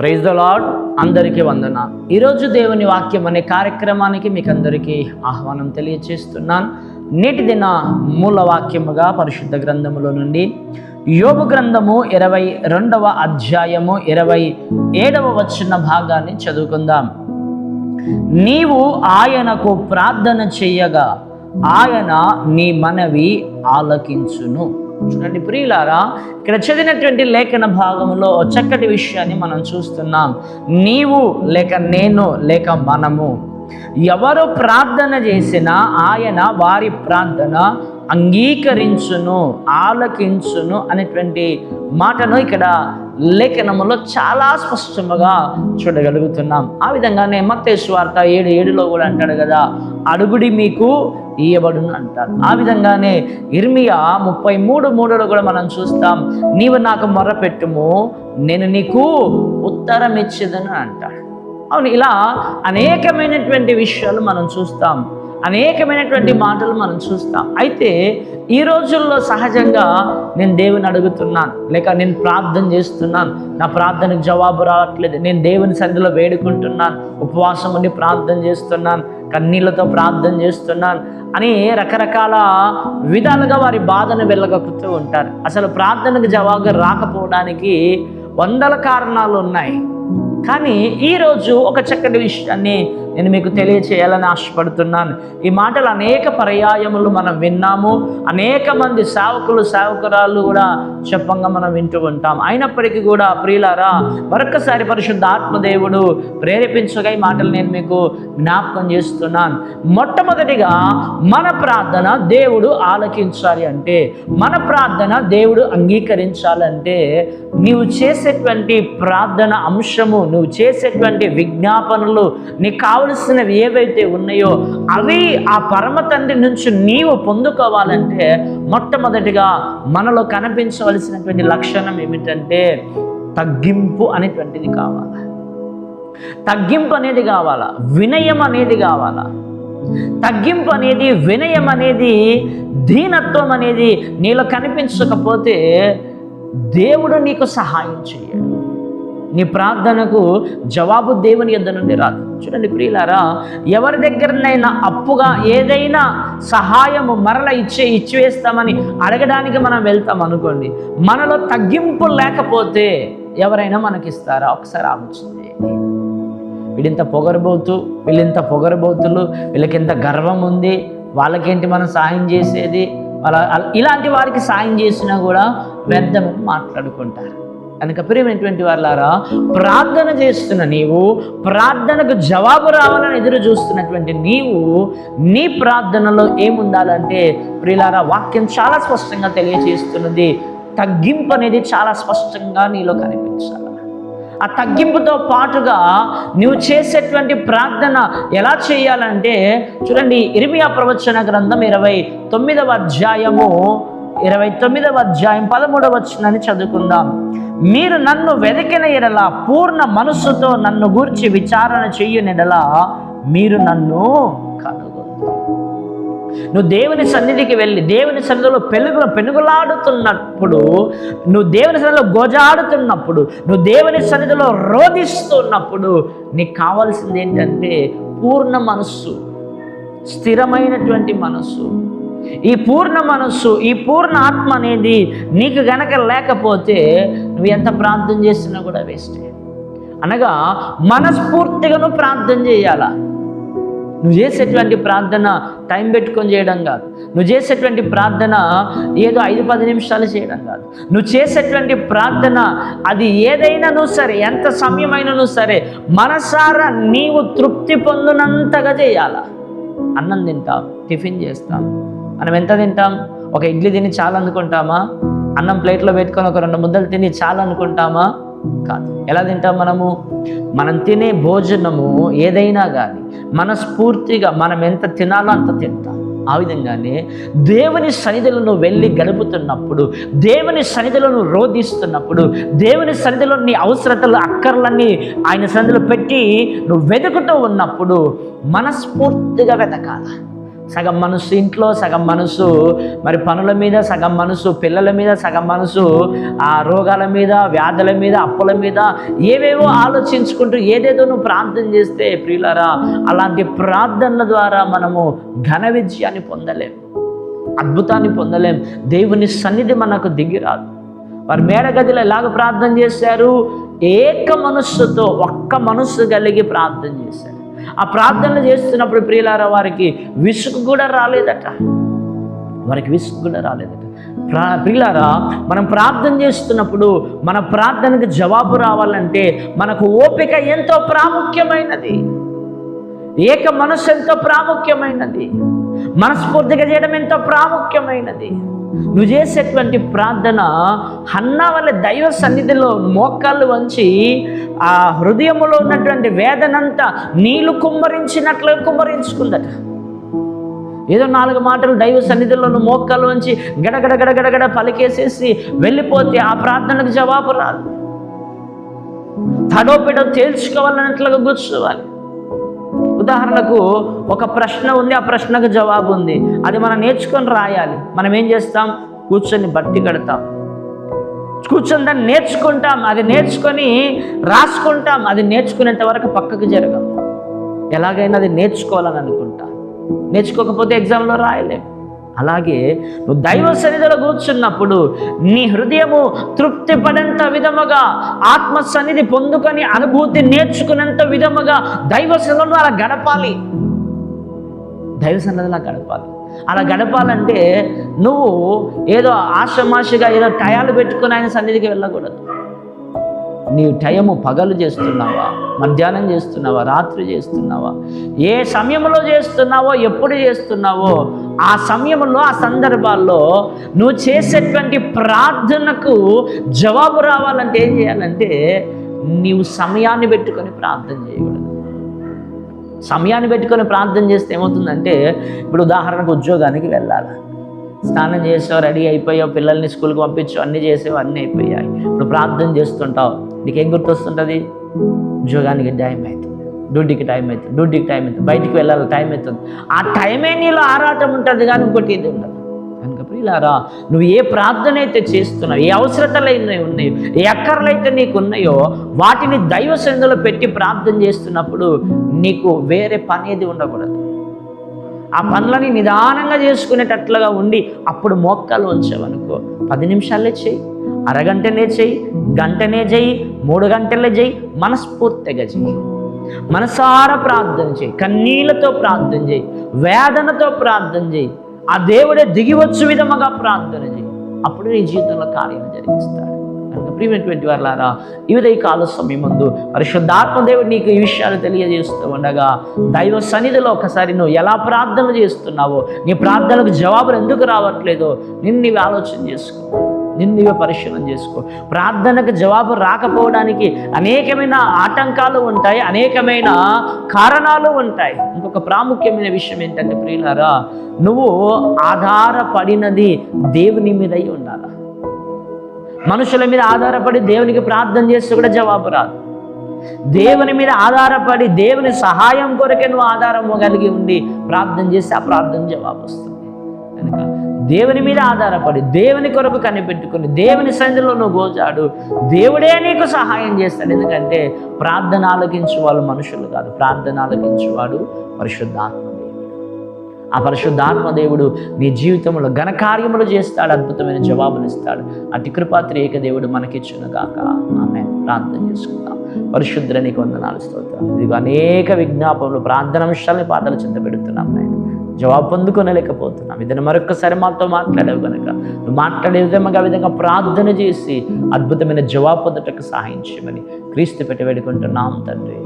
Praise the lord అందరికీ వందన. ఈరోజు దేవుని వాక్యం అనే కార్యక్రమానికి మీకు అందరికీ ఆహ్వానం తెలియచేస్తున్నాను. నేటి దిన మూల వాక్యముగా పరిశుద్ధ గ్రంథములో నుండి యోగు గ్రంథము ఇరవై రెండవ అధ్యాయము ఇరవై ఏడవ వచ్చిన భాగాన్ని చదువుకుందాం. నీవు ఆయనకు ప్రార్థన చెయ్యగా ఆయన నీ మనవి ఆలకించును. చూడండి ప్రియులారా ఇక్కడ చదివినటువంటి లేఖన భాగంలో చక్కటి విషయాన్ని మనం చూస్తున్నాం. నీవు లేక నేను లేక మనము. ఎవరు ప్రార్థన చేసినా ఆయన వారి ప్రార్థన అంగీకరించును ఆలకించును అనేటువంటి మాటను ఇక్కడ లేఖనములో చాలా స్పష్టముగా చూడగలుగుతున్నాం. ఆ విధంగానే మత్తేసు ఏడు ఏడులో కూడా అంటాడు కదా అడుగుడి మీకు ఇయ్యబడును అంటారు. ఆ విధంగానే ఇర్మియా ముప్పై మూడు మూడులో కూడా మనం చూస్తాం నీవు నాకు మొర్రపెట్టుము నేను నీకు ఉత్తరం ఇచ్చేదని అంటాడు. అవును ఇలా అనేకమైనటువంటి విషయాలు మనం చూస్తాం అనేకమైనటువంటి మాటలు మనం చూస్తాం. అయితే ఈ రోజుల్లో సహజంగా నేను దేవుని అడుగుతున్నాను లేక నేను ప్రార్థన చేస్తున్నాను నా ప్రార్థనకు జవాబు రావట్లేదు నేను దేవుని సన్నిధిలో వేడుకుంటున్నాను ఉపవాసం ఉండి ప్రార్థన చేస్తున్నాను కన్నీళ్ళతో ప్రార్థన చేస్తున్నాను అని రకరకాల విధాలుగా వారి బాధను వెళ్ళగక్కుతూ ఉంటారు. అసలు ప్రార్థనకు జవాబు రాకపోవడానికి వందల కారణాలు ఉన్నాయి. కానీ ఈరోజు ఒక చక్కటి విషయాన్ని నేను మీకు తెలియచేయాలని ఆశపడుతున్నాను. ఈ మాటలు అనేక పర్యాయములు మనం విన్నాము. అనేక మంది సేవకులు సేవకురాలు కూడా చెప్పంగా మనం వింటూ ఉంటాం. అయినప్పటికీ కూడా ప్రియులారా మరొకసారి పరిశుద్ధ ఆత్మదేవుడు ప్రేరేపించగా ఈ మాటలు నేను మీకు జ్ఞాపకం చేస్తున్నాను. మొట్టమొదటిగా మన ప్రార్థన దేవుడు ఆలకించాలి అంటే మన ప్రార్థన దేవుడు అంగీకరించాలంటే నీవు చేసేటువంటి ప్రార్థన అంశము నువ్వు చేసేటువంటి విజ్ఞాపనలు నీకు కావలసినవి ఏవైతే ఉన్నాయో అవి ఆ పరమ తండ్రి నుంచి నీవు పొందుకోవాలంటే మొట్టమొదటిగా మనలో కనిపించవలసినటువంటి లక్షణం ఏమిటంటే తగ్గింపు అనేటువంటిది కావాలి. తగ్గింపు అనేది కావాలా? వినయం అనేది కావాలా? తగ్గింపు అనేది వినయం అనేది దీనత్వం అనేది నీలో కనిపించకపోతే దేవుడు నీకు సహాయం చేయడు నీ ప్రార్థనకు జవాబు దేవుని యొద్ద నుండి రాదు. చూడండి ప్రియులారా ఎవరి దగ్గరనైనా అప్పుగా ఏదైనా సహాయము మరల ఇచ్చే ఇచ్చివేస్తామని అడగడానికి మనం వెళ్తాం అనుకోండి. మనలో తగ్గింపు లేకపోతే ఎవరైనా మనకిస్తారా? ఒకసారి ఆలోచించండి. వీళ్ళింత పొగరబోతు వీళ్ళింత పొగరబోతులు వీళ్ళకి ఎంత గర్వం ఉంది వాళ్ళకేంటి మనం సాయం చేసేది? వాళ్ళ ఇలాంటి వారికి సాయం చేసినా కూడా వ్యర్థమని మాట్లాడుకుంటారు. కనుక ప్రియమైనటువంటి వాళ్ళారా ప్రార్థన చేస్తున్న నీవు ప్రార్థనకు జవాబు రావాలని ఎదురు చూస్తున్నటువంటి నీవు నీ ప్రార్థనలో ఏముండాలంటే ప్రియులారా వాక్యం చాలా స్పష్టంగా తెలియజేస్తున్నది తగ్గింపు అనేది చాలా స్పష్టంగా నీలో కనిపించాలి. ఆ తగ్గింపుతో పాటుగా నువ్వు చేసేటువంటి ప్రార్థన ఎలా చేయాలంటే చూడండి ఇరిమియా ప్రవచన గ్రంథం ఇరవై తొమ్మిదవ అధ్యాయము ఇరవై తొమ్మిదవ అధ్యాయం పదమూడవ వచ్చిందని చదువుకుందాం. మీరు నన్ను వెతికిన ఎడల పూర్ణ మనస్సుతో నన్ను గూర్చి విచారణ చెయ్యనిడలా మీరు నన్ను కనుగొందు నువ్వు దేవుని సన్నిధికి వెళ్ళి దేవుని సన్నిధిలో పెనుగు పెనుగులాడుతున్నప్పుడు నువ్వు దేవుని సన్నిధిలో గోజాడుతున్నప్పుడు నువ్వు దేవుని సన్నిధిలో రోధిస్తున్నప్పుడు నీకు కావాల్సింది ఏంటంటే పూర్ణ మనస్సు స్థిరమైనటువంటి మనస్సు. ఈ పూర్ణ మనస్సు ఈ పూర్ణ ఆత్మ అనేది నీకు గనక లేకపోతే నువ్వు ఎంత ప్రార్థన చేసినా కూడా వేస్టే. అనగా మనస్ఫూర్తిగా నువ్వు ప్రార్థన చేయాలా? నువ్వు చేసేటువంటి ప్రార్థన టైం పెట్టుకొని చేయడం కాదు. నువ్వు చేసేటువంటి ప్రార్థన ఏదో ఐదు పది నిమిషాలు చేయడం కాదు. నువ్వు చేసేటువంటి ప్రార్థన అది ఏదైనా నువ్వు సరే ఎంత సమయమైనను సరే మనసారా నీవు తృప్తి పొందినంతగా చేయాలా? అన్నం తింటావు టిఫిన్ చేస్తావు మనం ఎంత తింటాం? ఒక ఇడ్లీ తిని చాలా అనుకుంటామా? అన్నం ప్లేట్లో పెట్టుకొని ఒక రెండు ముద్దలు తిని చాలా అనుకుంటామా? కాదు. ఎలా తింటాం మనము? మనం తినే భోజనము ఏదైనా కానీ మనస్ఫూర్తిగా మనం ఎంత తినాలో అంత తింటాం. ఆ విధంగానే దేవుని సన్నిధిలో నువ్వు వెళ్ళి గడుపుతున్నప్పుడు దేవుని సన్నిధిలో నువ్వు రోధిస్తున్నప్పుడు దేవుని సన్నిధిలో నీ అవసరతలు అక్కర్లన్నీ ఆయన సన్నిధిలో పెట్టి నువ్వు వెతుకుతూ ఉన్నప్పుడు మనస్ఫూర్తిగా వెతకాల. సగం మనసు ఇంట్లో సగం మనసు మరి పనుల మీద సగం మనసు పిల్లల మీద సగం మనసు ఆ రోగాల మీద వ్యాధుల మీద అప్పుల మీద ఏవేవో ఆలోచించుకుంటూ ఏదేదో నువ్వు ప్రార్థన చేస్తే ప్రియులరా అలాంటి ప్రార్థనల ద్వారా మనము ఘన విజయాన్ని పొందలేం. అద్భుతాన్ని పొందలేం. దేవుని సన్నిధి మనకు దిగిరాదు వారు మేడగదిలో ఎలాగ ప్రార్థన చేశారు? ఏక మనస్సుతో ఒక్క మనస్సు కలిగి ప్రార్థన చేశారు. ఆ ప్రార్థనలు చేస్తున్నప్పుడు ప్రియులార వారికి విసుగు కూడా రాలేదట. వారికి విసుగు కూడా రాలేదట. ప్రా ప్రియులారా మనం ప్రార్థన చేస్తున్నప్పుడు మన ప్రార్థనకు జవాబు రావాలంటే మనకు ఓపిక ఎంతో ప్రాముఖ్యమైనది. ఏక మనస్సు ఎంతో ప్రాముఖ్యమైనది. మనస్ఫూర్తిగా చేయడం ఎంతో ప్రాముఖ్యమైనది. నువ్వు చేసేటువంటి ప్రార్థన హన్నా వల్ల దైవ సన్నిధిలో మోకాళ్ళు వంచి ఆ హృదయంలో ఉన్నటువంటి వేదనంతా నీళ్ళు కుమ్మరించినట్లు కుమ్మరించుకుందట. ఏదో నాలుగు మాటలు దైవ సన్నిధిలో మోక్కలు మోకాళ్ళు వంచి గడగడ గడగడగడ పలికేసేసి వెళ్ళిపోతే ఆ ప్రార్థనకు జవాబు రాదు. తడోపిడో తేల్చుకోవాలన్నట్లుగా కూర్చోవాలి. ఉదాహరణకు ఒక ప్రశ్న ఉంది ఆ ప్రశ్నకు జవాబు ఉంది. అది మనం నేర్చుకొని రాయాలి. మనం ఏం చేస్తాం? కూర్చొని బట్టి కడతాం. కూర్చొని దాన్ని నేర్చుకుంటాం. అది నేర్చుకొని రాసుకుంటాం. అది నేర్చుకునేంత వరకు పక్కకు జరగం. ఎలాగైనా అది నేర్చుకోవాలని అనుకుంటాం. నేర్చుకోకపోతే ఎగ్జామ్లో రాయలేం. అలాగే నువ్వు దైవ సన్నిధిలో కూర్చున్నప్పుడు నీ హృదయము తృప్తి పడేంత విధముగా ఆత్మ సన్నిధి పొందుకొని అనుభూతి నేర్చుకునేంత విధముగా దైవ సన్నిధిలో అలా గడపాలి. దైవ సన్నిధిలో గడపాలి. అలా గడపాలంటే నువ్వు ఏదో ఆశమాషగా ఏదో టయాలు పెట్టుకుని ఆయన సన్నిధికి వెళ్ళకూడదు. నీ టైము పగలు చేస్తున్నావా మధ్యాహ్నం చేస్తున్నావా రాత్రి చేస్తున్నావా ఏ సమయంలో చేస్తున్నావో ఎప్పుడు చేస్తున్నావో ఆ సమయంలో ఆ సందర్భాల్లో నువ్వు చేసేటువంటి ప్రార్థనకు జవాబు రావాలంటే ఏం చేయాలంటే నీవు సమయాన్ని పెట్టుకొని ప్రార్థన చేయకూడదు. సమయాన్ని పెట్టుకొని ప్రార్థన చేస్తే ఏమవుతుందంటే ఇప్పుడు ఉదాహరణకు ఉద్యోగానికి వెళ్ళాలి. స్నానం చేసావు రెడీ అయిపోయావు పిల్లల్ని స్కూల్కి పంపించావు అన్నీ చేసావు అన్నీ అయిపోయాయి. ఇప్పుడు ప్రార్థన చేస్తుంటావు. నీకేం గుర్తొస్తుంటుంది? ఉద్యోగానికి టైం అవుతుంది డ్యూటీకి టైం అవుతుంది డ్యూటీకి టైం అవుతుంది బయటికి వెళ్ళాలి టైం అవుతుంది ఆ టైమే నీలో ఆరాటం ఉంటుంది కానీ ఇంకోటి ఇది ఉండదు. కనుక ప్రియులారా నువ్వు ఏ ప్రార్థన అయితే చేస్తున్నావు ఏ అవసరతలు ఉన్నాయో ఏ అక్కర్లు అయితే నీకు ఉన్నాయో వాటిని దైవ సంధిలో పెట్టి ప్రార్థన చేస్తున్నప్పుడు నీకు వేరే పని ఏది ఉండకూడదు. ఆ పనులని నిదానంగా చేసుకునేటట్లుగా ఉండి అప్పుడు మోక్కాలు ఉంచావనుకో పది నిమిషాలే చెయ్యి అరగంటనే చెయ్యి గంటనే చేయి మూడు గంటలే చేయి మనస్ఫూర్తిగా చెయ్యి మనసారా ప్రార్థన చేయి కన్నీళ్ళతో ప్రార్థన చేయి వేదనతో ప్రార్థన చేయి ఆ దేవుడే దిగివచ్చు విధముగా ప్రార్థన చేయి. అప్పుడు నీ జీవితంలో కార్యం జరిగిస్తాడు. కనుక ప్రియమైనటువంటి వారులారా ఇవిద ఈ కాల సమయమందు ముందు పరిశుద్ధాత్మ దేవుడు నీకు ఈ విషయాలు తెలియజేస్తూ ఉండగా దైవ సన్నిధిలో ఒకసారి నువ్వు ఎలా ప్రార్థన చేస్తున్నావో నీ ప్రార్థనకు జవాబులు ఎందుకు రావట్లేదో నిన్ను నీవు ఆలోచన చేసుకో నిన్ను నీవే పరిశీలన చేసుకో. ప్రార్థనకు జవాబు రాకపోవడానికి అనేకమైన ఆటంకాలు ఉంటాయి అనేకమైన కారణాలు ఉంటాయి. ఇంకొక ప్రాముఖ్యమైన విషయం ఏంటంటే ప్రియులారా నువ్వు ఆధారపడినది దేవుని మీద అయి ఉండాలా? మనుషుల మీద ఆధారపడి దేవునికి ప్రార్థన చేస్తే కూడా జవాబు రాదు. దేవుని మీద ఆధారపడి దేవుని సహాయం కొరకే నువ్వు ఆధారం కలిగి ఉండి ప్రార్థన చేస్తే ఆ ప్రార్థన జవాబు వస్తుంది. కనుక దేవుని మీద ఆధారపడి దేవుని కొరకు కనిపెట్టుకుని దేవుని సన్నిధిలో నువ్వు గోజాడు. దేవుడే నీకు సహాయం చేస్తాడు. ఎందుకంటే ప్రార్థన ఆలకించేవాళ్ళు మనుషులు కాదు. ప్రార్థన ఆలకించేవాడు పరిశుద్ధాత్మ. ఆ పరిశుద్ధాత్మ దేవుడు నీ జీవితంలో ఘనకార్యములు చేస్తాడు అద్భుతమైన జవాబులు ఇస్తాడు. అతి కృపాత్రి ఏక దేవుడు మనకిచ్చునుగాక ఆమె ప్రార్థన చేసుకుందాం. పరిశుద్ర నీకు వందనాలు స్తోత్రం ఇదిగో అనేక విజ్ఞాపనలు ప్రార్థన అంశాలని పాటలు చింత పెడుతున్నాం నాయన. జవాబు పొందుకోనలేకపోతున్నాం. ఇదని మరొకసారి మాతో మాట్లాడావు కనుక నువ్వు మాట్లాడే విధంగా విధంగా ప్రార్థన చేసి అద్భుతమైన జవాబు పొందటకు సహాయం చేయమని క్రీస్తు పెట్టి వేడుకుంటున్నాం తండ్రి.